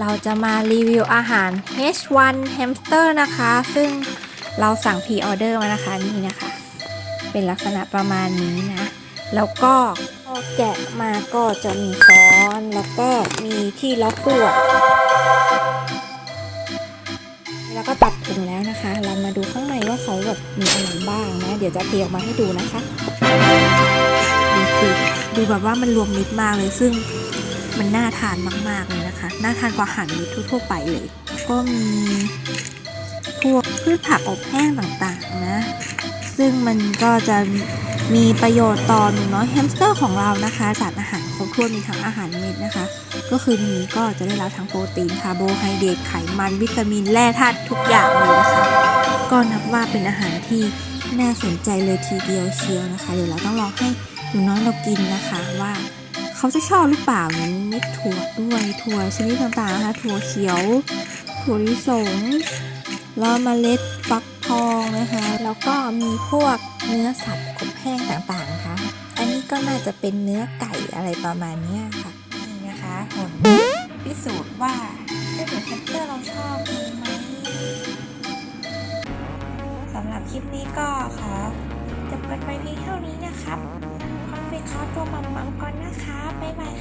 เราจะมารีวิวอาหาร H1 Hamster นะคะ ซึ่งเราสั่งพ r ออเดอร์มานะคะนี่นะคะ เป็นลักษณะประมาณนี้นะ แล้วก็พอแกะมาก็จะมีช้อน แล้วก็มีที่ล็อกตัว แล้วก็ตัดถุงแล้วนะคะ เรามาดูข้างในว่าเขาแบบมีอะไรบ้างนะ เดี๋ยวจะเทออกมาให้ดูนะคะ ดูสิดูแบบว่ามันรวมมิตรมากเลยซึ่ง มันน่าทานมาก ๆ เลยนะคะ น่าทานกว่าอาหารมิตรทั่วไปเลย ก็มีพวกพืชผักอบแห้งต่างๆนะ ซึ่งมันก็จะมีประโยชน์ต่อหนูน้อยแฮมสเตอร์ของเรานะคะสารอาหารครบถ้วนมีทั้งอาหารเม็ดนะคะ ก็คือในนี้ก็จะได้รับทั้งโปรตีนคาร์โบไฮเดรตไขมันวิตามินแร่ธาตุทุกอย่างเลยนะคะก็นับว่าเป็นอาหารที่น่าสนใจเลยทีเดียวเชียวนะคะ เดี๋ยวเราต้องลองให้หนูน้อยเรากินนะคะว่า เขาจะชอบหรือเปล่านั้นเม็ดถั่วด้วยถั่วชนิดต่างๆนะคะถั่วเขียว ถั่วลิสงแล้วเมล็ดฟักทองนะคะ แล้วก็มีพวกเนื้อสัตว์อบแห้งต่างๆนะคะอันนี้ก็น่าจะเป็นเนื้อไก่อะไรประมาณนี้ค่ะนี่นะคะผลพิสูจน์ว่าเจ้าหนูแฮมสเตอร์เราชอบไหมสำหรับคลิปนี้ก็ขอจบกันไปเพียงเท่านี้นะครับ ตัวมัมมัมก่อนนะคะ บ๊ายบาย